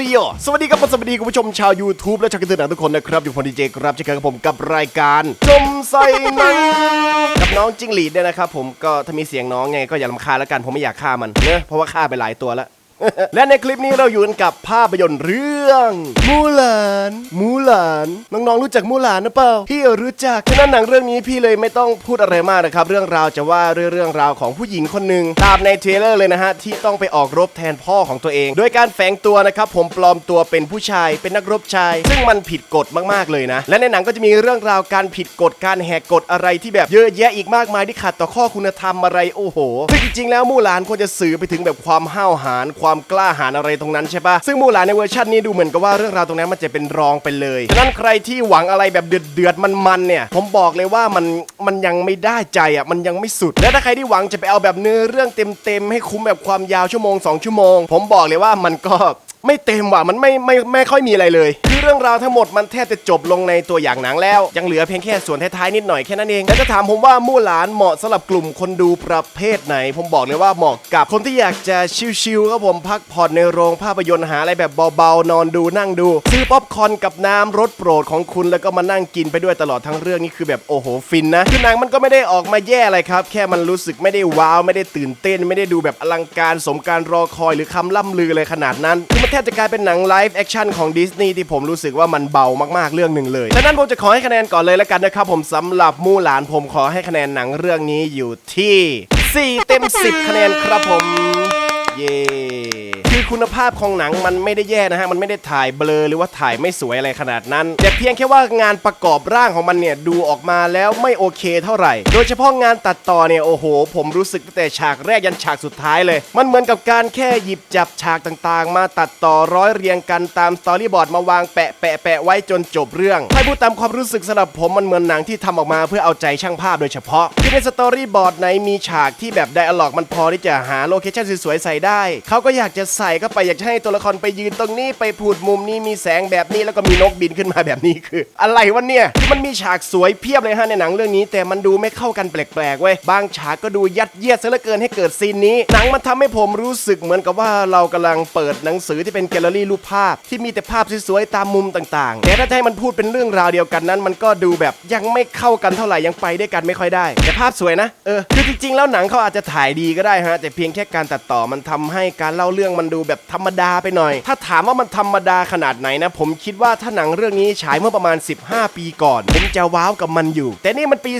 ริโอสวัสดีครับสวัสดีคุณผู้ชมชาว YouTube และชาวกระตือหนังทุกคนนะครับ อยู่พอดีเจครับเจอกันกับผมกับรายการจมใส่หนังกับน้องจิ้งหรีดเนี่ยนะครับผมก็ถ้ามีเสียงน้องไงก็อย่าลำคาญแล้วกันผมไม่อยากฆ่ามันเนอะเพราะว่าฆ่าไปหลายตัวแล้ว และในคลิปนี้เราอยู่กันกับภาพยนตร์เรื่องมูหลานมูหลานน้องๆรู้จักมูหลานหรือเปล่าพี่รู้จักฉะนั้นหนังเรื่องนี้พี่เลยไม่ต้องพูดอะไรมากนะครับ เรื่องราวจะว่าเรื่องราวของผู้หญิงคนหนึ่งตามในเทรลเลอร์เลยนะฮะที่ต้องไปออกรบแทนพ่อของตัวเอง โดยการแฝงตัวนะครับผมปลอมตัวเป็นผู้ชายเป็นนักรบชาย ซึ่งมันผิดกฎมากๆเลยนะ และในหนังก็จะมีเรื่องราวการผิดกฎการแหกกฎอะไรที่แบบเยอะแยะอีกมากมายที่ขัดต่อข้อคุณธรรมอะไรโอ้โหซึ่งจริงๆแล้วมู่หลานควรจะสื่อไปถึงแบบความห้าวหาญความกล้าหาญอะไรตรงนั้นใช่ปะซึ่งมูหลานในเวอร์ชันนี้ดูเหมือนกับว่าเรื่องราวตรงนั้นมันจะเป็นรองไปเลยฉะนั้นใครที่หวังอะไรแบบเดือดเดือดมันมันเนี่ย ผมบอกเลยว่ามันมันยังไม่ได้ใจอะมันยังไม่สุด และถ้าใครที่หวังจะไปเอาแบบเนื้อเรื่องเต็มๆให้คุ้มแบบความยาวชั่วโมงสองชั่วโมง ผมบอกเลยว่ามันก็ ไม่เต็มว่ะมันไม่ไม่ไม่ค่อยมีอะไรเลยคือเรื่องราวทั้งหมดมันแทบจะจบลงในตัวอย่างหนังแล้ว ยังเหลือเพียงแค่ส่วนท้ายๆนิดหน่อยแค่นั้นเองแล้วจะถามผมว่ามู่หลานเหมาะสำหรับกลุ่มคนดูประเภทไหน ผมบอกเลยว่าเหมาะกับคนที่อยากจะชิลๆครับผมพักผ่อนในโรงภาพยนตร์หาอะไรแบบเบาๆนอนดูนั่งดูซื้อป๊อปคอร์นกับน้ำรสโปรดของคุณแล้วก็มานั่งกินไปด้วยตลอดทั้งเรื่องนี่คือแบบโอ้โหฟินนะคือหนังมันก็ไม่ได้ออกมาแย่อะไรครับ แค่มันรู้สึกไม่ได้ว้าวไม่ได้ตื่นเต้น ไม่ได้ดูแบบอลังการสมการรอคอยหรือคำล่ำลือเลยขนาดนั้นคือมันแทบจะกลายเป็นหนังไลฟ์แอคชั่นของดิสนีย์ที่ผมรู้สึกว่ามันเบามากๆเรื่องหนึ่งเลยดังนั้นผมจะขอให้คะแนนก่อนเลยแล้วกันนะครับผมสำหรับมู่หลานผมขอให้คะแนนหนังเรื่องนี้อยู่ที่ 4 เต็ม 10 คะแนนครับผม เย้ คุณภาพของหนังมันไม่ได้แย่นะฮะ มันไม่ได้ถ่ายเบลอหรือว่าถ่ายไม่สวยอะไรขนาดนั้น แต่เพียงแค่ว่างานประกอบร่างของมันเนี่ยดูออกมาแล้วไม่โอเคเท่าไหร่ โดยเฉพาะงานตัดต่อเนี่ยโอ้โห ผมรู้สึกตั้งแต่ฉากแรกยันฉากสุดท้ายเลย มันเหมือนกับการแค่หยิบจับฉากต่างๆ มาตัดต่อร้อยเรียงกันตามสตอรี่บอร์ดมาวางแปะแปะแปะไว้จนจบเรื่องให้พูดตามความรู้สึกสำหรับผมมันเหมือนหนังที่ทำออกมาเพื่อเอาใจช่างภาพโดยเฉพาะที่ในสตอรี่บอร์ดไหนมีฉากที่แบบไดอะล็อกมันพอที่จะหาโลเคชั่นสวยๆใส่ได้เขาก็อยากจะใส่เข้าไปอยากจะให้ตัวละครไปยืนตรงนี้ไปพูดมุมนี้มีแสงแบบนี้แล้วก็มีนกบินขึ้นมาแบบนี้คือ อะไรวะเนี่ยมันมีฉากสวยเพียบเลยฮะในหนังเรื่องนี้ แต่มันดูไม่เข้ากันแปลกๆเว้ยบางฉากก็ดูยัดเยียดซะเหลือเกินให้เกิดซีนนี้ หนังมันทำให้ผมรู้สึกเหมือนกับว่าเรากำลังเปิดหนังสือที่เป็นแกลเลอรี่รูปภาพ ที่มีแต่ภาพสวยๆตามมุมต่างๆ แต่ถ้าให้มันพูดเป็นเรื่องราวเดียวกันนั้น มันก็ดูแบบยังไม่เข้ากันเท่าไหร่ยังไปด้วยกันไม่ค่อยได้ แต่ภาพสวยนะเออคือจริงๆแล้วหนังเขาอาจจะถ่ายดีก็ได้ฮะแต่เพียงแค่การตัดต่อมันทำให้การเล่าเรื่องมันดูแบบธรรมดาไปหน่อย ถ้าถามว่ามันธรรมดาขนาดไหนนะ ผมคิดว่าถ้าหนังเรื่องนี้ฉายเมื่อประมาณ 15 ปีก่อนผมจะว้าวกับมันอยู่ แต่นี่มันปี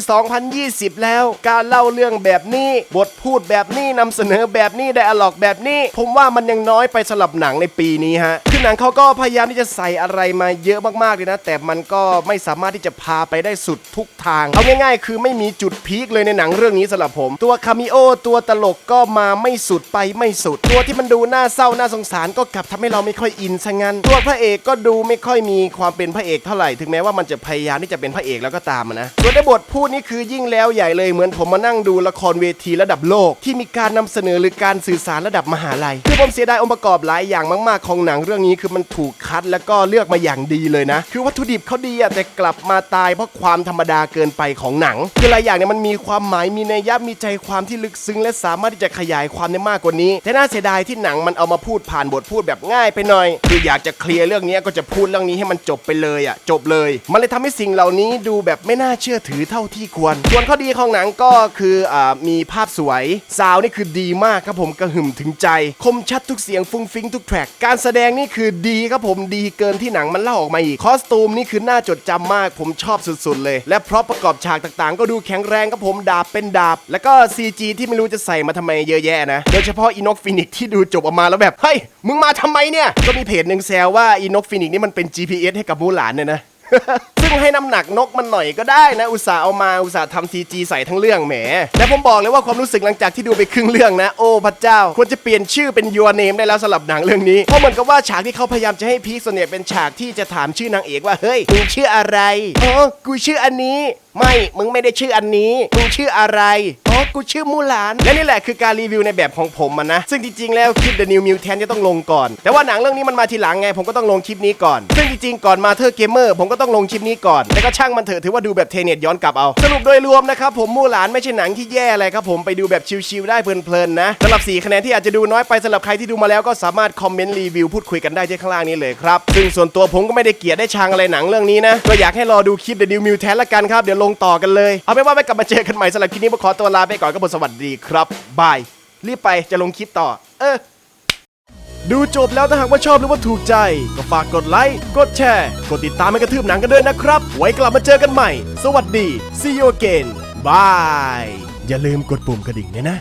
2020 แล้ว การเล่าเรื่องแบบนี้บทพูดแบบนี้นำเสนอแบบนี้ไดอะล็อกแบบนี้ ผมว่ามันยังน้อยไปสำหรับหนังในปีนี้ฮะ คือหนังเขาก็พยายามที่จะใส่อะไรมาเยอะมากๆเลยนะ แต่มันก็ไม่สามารถที่จะพาไปได้สุดทุกทาง เอาง่ายๆ คือไม่มีจุดพีคเลยในหนังเรื่องนี้สำหรับผม ตัวคามิโอตัวตลกก็มาไม่สุดไปไม่สุด ตัวที่มันดูน่าเศร้าน่าสงสารก็กลับทำให้เราไม่ค่อยอินซะงั้น ตัวพระเอกก็ดูไม่ค่อยมีความเป็นพระเอกเท่าไหร่ถึงแม้ว่ามันจะพยายามที่จะเป็นพระเอกแล้วก็ตามนะส่วนในบทพูดนี่คือยิ่งแล้วใหญ่เลยเหมือนผมมานั่งดูละครเวทีระดับโลก ที่มีการนำเสนอหรือการสื่อสารระดับมหาลัยคือผมเสียดายองค์ประกอบหลายอย่างมาก ๆของหนังเรื่องนี้คือมันถูกคัดแล้วก็เลือกมาอย่างดีเลยนะ คือวัตถุดิบเขาดีอะแต่กลับมาตายเพราะความธรรมดาเกินไปของหนังคือหลายอย่างเนี่ยมันมีความหมายมีนัยยะมีใจความที่ลึกซึ้ง และสามารถที่จะขยายความได้มากกว่านี้ แต่น่าเสียดายที่หนังมันเอามาพูดผ่านบทพูดแบบง่ายไปหน่อย คืออยากจะเคลียร์เรื่องนี้ก็จะพูดเรื่องนี้ให้มันจบไปเลยอะจบเลย มันเลยทำให้สิ่งเหล่านี้ดูแบบไม่น่าเชื่อถือเท่าที่ควร ส่วนข้อดีของหนังก็คืออ่ามีภาพสวยซาวนี่คือดีมากครับผมกระหึ่มถึงใจ คมชัดทุกเสียงฟุ้งฟิ้งทุกแทร็กการแสดงนี่คือดีครับผมดีเกินที่หนังมันเล่าออกมาอีก คอสตูมนี่คือน่าจดจำมากผมชอบสุดๆเลย และเพราะประกอบฉากต่างๆ ก็ดูแข็งแรงครับผมดาบเป็นดาบ แล้วก็ CG ที่ไม่รู้จะใส่มาทำไมเยอะแยะนะ โดยเฉพาะอีน็อกฟินิกที่ดูจบออกมาแล้วแบบ เฮ้ย มึงมาทำไมเนี่ย ก็มีเพจหนึ่งแซวว่าอีน็อกฟินิกนี่มันเป็น GPS ให้กับมูหลานเนี่ยนะ ซึ่งให้น้ำหนักนกมันหน่อยก็ได้นะ อุตส่าห์เอามาอุตส่าห์ทำซีจีใส่ทั้งเรื่องแหม และผมบอกเลยว่าความรู้สึกหลังจากที่ดูไปครึ่งเรื่องนะ โอ้พระเจ้า ควรจะเปลี่ยนชื่อเป็น Your Name ได้แล้วสำหรับหนังเรื่องนี้ เพราะเหมือนกับว่าฉากที่เขาพยายามจะให้พีคส่วนใหญ่เป็นฉากที่จะถามชื่อนางเอกว่าเฮ้ยมึงชื่ออะไรอ๋อกูชื่ออันนี้ ไม่มึงไม่ได้ชื่ออันนี้มึงชื่ออะไร อ๋อกูชื่อมูหลาน และนี่แหละคือการรีวิวในแบบของผมมันนะ ซึ่งจริงๆแล้วคลิป The New Mutant จะต้องลงก่อน แต่ว่าหนังเรื่องนี้มันมาทีหลังไงผมก็ต้องลงคลิปนี้ก่อน ซึ่งจริงๆก่อนมาเธอเกมเมอร์ผมก็ต้องลงคลิปนี้ก่อนแต่ก็ช่างมันเถอะถือว่าดูแบบเทเน็ตย้อนกลับเอาสรุปโดยรวมนะครับผมมูหลานไม่ใช่หนังที่แย่อะไรครับผมไปดูแบบชิลๆได้เพลินๆนะสำหรับ4คะแนนที่อาจจะดูน้อยไปสำหรับใครที่ดูมาแล้วก็สามารถคอมเมนต์รีวิวพูดคุยกันได้ที่ข้างล่างนี้เลยครับซึ่งส่วนตัวผมก็ไม่ได้เกลียดได้ชังอะไรหนังเรื่องนี้นะก็อยากให้รอดูคลิป The New Mutant ละกันครับเดี๋ยวลงต่อกันเลยเอาเป็นว่าไว้กลับมาเจอกันใหม่สำหรับคลิปนี้ผมขอตัวลาไปก่อนก็บสวัสดีครับบาย รีบไปจะลงคลิปต่อ เออ ดูจบแล้วถ้าหากว่าชอบหรือว่าถูกใจ ก็ฝากกดไลค์ กดแชร์ กดติดตามให้กระทืบหนังกันด้วยนะครับ ไว้กลับมาเจอกันใหม่ สวัสดี see you again bye อย่าลืมกดปุ่มกระดิ่งเนี่ยนะ